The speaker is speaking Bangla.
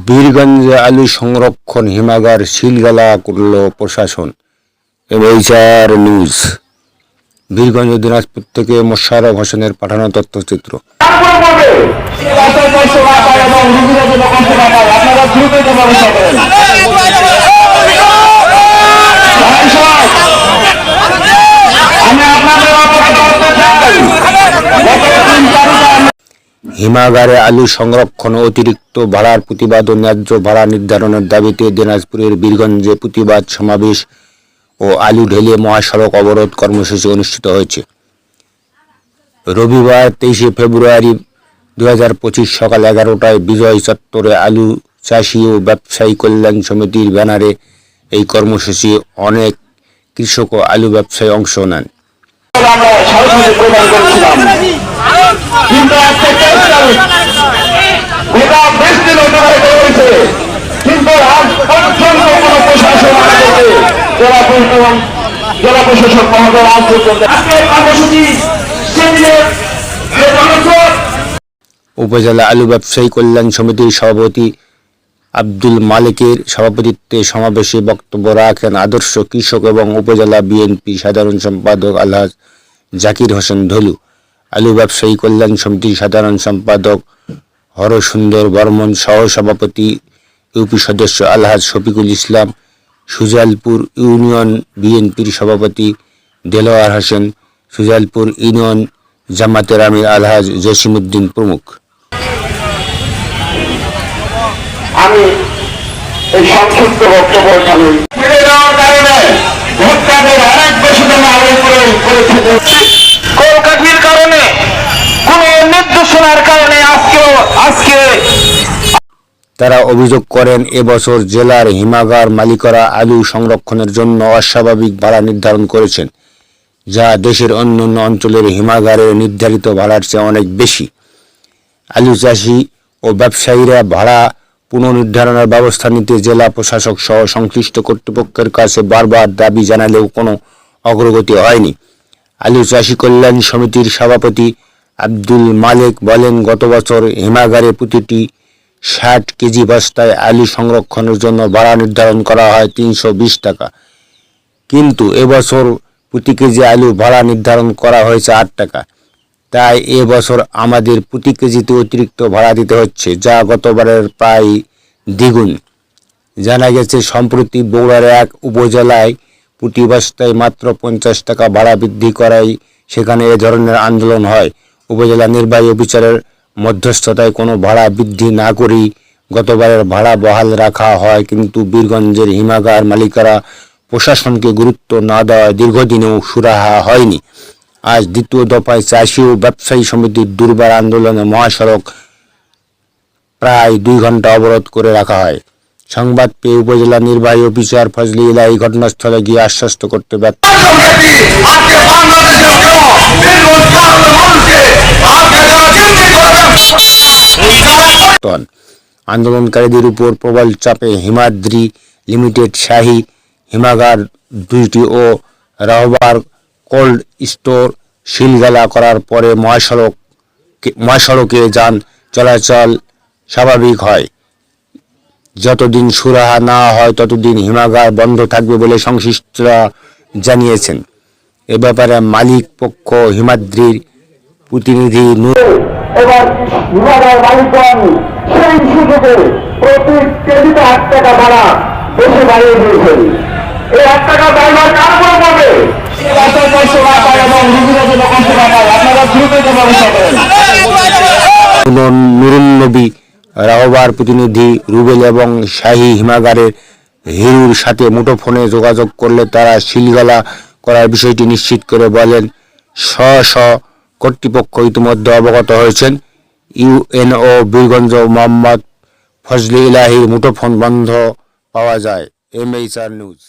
বীরগঞ্জে আলু সংরক্ষণ হিমাগার সিলগালা করল প্রশাসন এমএইচআর নিউজ বীরগঞ্জ দিনাজপুর থেকে মোশারফ হোসেনের পাঠানো তথ্যচিত্র তারপর হিমাগারে আলু সংরক্ষণ অতিরিক্ত ভাড়ার প্রতিবাদ ও ন্যায্য ভাড়া নির্ধারণের দাবিতে দিনাজপুরের বীরগঞ্জে প্রতিবাদ সমাবেশ ও আলু ঢেলে মহাসড়ক অবরোধ কর্মসূচি অনুষ্ঠিত হয়েছে। রবিবার তেইশে ফেব্রুয়ারি দু হাজার পঁচিশ সকাল এগারোটায় বিজয় চত্বরে আলু চাষি ও ব্যবসায়ী কল্যাণ সমিতির ব্যানারে এই কর্মসূচি অনেক কৃষক ও আলু ব্যবসায়ী অংশ নেন। করেছিলাম কিন্তু জেলা প্রশাসক মহোদয় উপজেলা আলু ব্যবসায়ী কল্যাণ সমিতির সভাপতি আব্দুল মালিকের সভাপতিত্বে সমাবেশে বক্তব্য রাখেন আদর্শ কৃষক এবং উপজেলা বিএনপি সাধারণ সম্পাদক আলহাজ জাকির হোসেন ধলু। আলু ব্যবসায়ী কল্যাণ সমিতির সাধারণ সম্পাদক হরসুন্দর বর্মন সহ সভাপতি ইউপি সদস্য আলহাজ শফিকুল ইসলাম সুজালপুর ইউনিয়ন বিএনপির সভাপতি দেলোয়ার হোসেন সুজালপুর ইউনিয়ন জামাতের আমির আলহাজ জসিমউদ্দিন প্রমুখ। আমি এই সংক্ষিপ্ত বক্তব্য এখানে ফিরে যাওয়ার কারণে ভোটটাদের অনেক বেশি করেছে কলকাঠির কারণে কোন নির্দেশনার কারণে আজকে আজকে তারা অভিযোগ করেন, এবছর জেলার হিমাগার মালিকরা আলু সংরক্ষণের জন্য অস্বাভাবিক ভাড়া নির্ধারণ করেছেন, যা দেশের অন্যান্য অঞ্চলের হিমাগারের নির্ধারিত ভাড়ার চেয়ে অনেক বেশি। আলু চাষি ও ব্যবসায়ীরা ভাড়া পুনর্নির্ধারণের ব্যবস্থা নিতে জেলা প্রশাসক সহ সংশ্লিষ্ট কর্তৃপক্ষের কাছে বারবার দাবি জানালেও কোনো অগ্রগতি হয়নি। আলু চাষি কল্যাণ সমিতির সভাপতি আব্দুল মালেক বলেন, গত বছর হিমাগারে প্রতিটি ষাট কেজি বস্তায় আলু সংরক্ষণের জন্য ভাড়া নির্ধারণ করা হয় তিনশো বিশ টাকা। কিন্তু এবছর প্রতি কেজি আলু ভাড়া নির্ধারণ করা হয়েছে আট টাকা। তাই এবছর আমাদের প্রতি কেজিতে অতিরিক্ত ভাড়া দিতে হচ্ছে, যা গতবারের প্রায় দ্বিগুণ। জানা গেছে, সম্প্রতি বগুড়ার এক উপজেলায় প্রতি বস্তায় মাত্র পঞ্চাশ টাকা ভাড়া বৃদ্ধি করায় সেখানে এ ধরনের আন্দোলন হয়। উপজেলা নির্বাহী অফিসারের মধ্যস্থতায় কোনো ভাড়া বৃদ্ধি না করেই গতবারের ভাড়া বহাল রাখা হয়, কিন্তু বীরগঞ্জের হিমাগার মালিকারা প্রশাসনকে গুরুত্ব না দেওয়ায় দীর্ঘদিনেও সুরাহা হয়নি। আজ দ্বিতীয় দফায় চাষি ও ব্যবসায়ী সমিতির দুর্বার আন্দোলনে মহাসড়ক প্রায় দুই ঘণ্টা অবরোধ করে রাখা হয়। সংবাদ পেয়ে উপজেলা নির্বাহী অফিসার ফজলি ইলাহি ঘটনাস্থলে গিয়ে আশ্বস্ত করতে ব্যর্থ আন্দোলনকারীদের উপর প্রবল চাপে হিমাদ্রি লিমিটেড শাহী হিমাগার দুইটি ও রাহবার কোল্ড স্টোর শিলগালা করার পরে মহাসড়ক মহাসড়কে যান চলাচল স্বাভাবিক হয়। যতদিন সুরাহা না হয় ততদিন হিমাগার বন্ধ থাকবে বলে সংশ্লিষ্টরা জানিয়েছেন। এ ব্যাপারে মালিক পক্ষ হিমাদ্রির প্রতিনিধি নূর এবার মালিকগণ সেই সুযোগে প্রতি কেজিতে আট টাকা ভাড়া বেশি বাড়িয়ে দিয়েছেন। এই আট টাকা ড্রাইভার কার উপর পড়বে? রাস্তায় কষ্ট না পায় এবং রুগীরা যেন কষ্ট না পায় আপনারা দ্রুত এটা ব্যবস্থা করেন নুরুল নবী রাহবার প্রতিনিধি রুবেল এবং শাহী হিমাগারের হিরুর সাথে মুঠোফোনে যোগাযোগ করলে তারা শিলগালা করার বিষয়টি নিশ্চিত করে বলেন স্ব স্ব কর্তৃপক্ষ ইতিমধ্যে অবগত হয়েছেন। ইউএনও বীরগঞ্জ মোহাম্মদ ফজলি ইলাহির মুঠোফোন বন্ধ পাওয়া যায়। MHR news.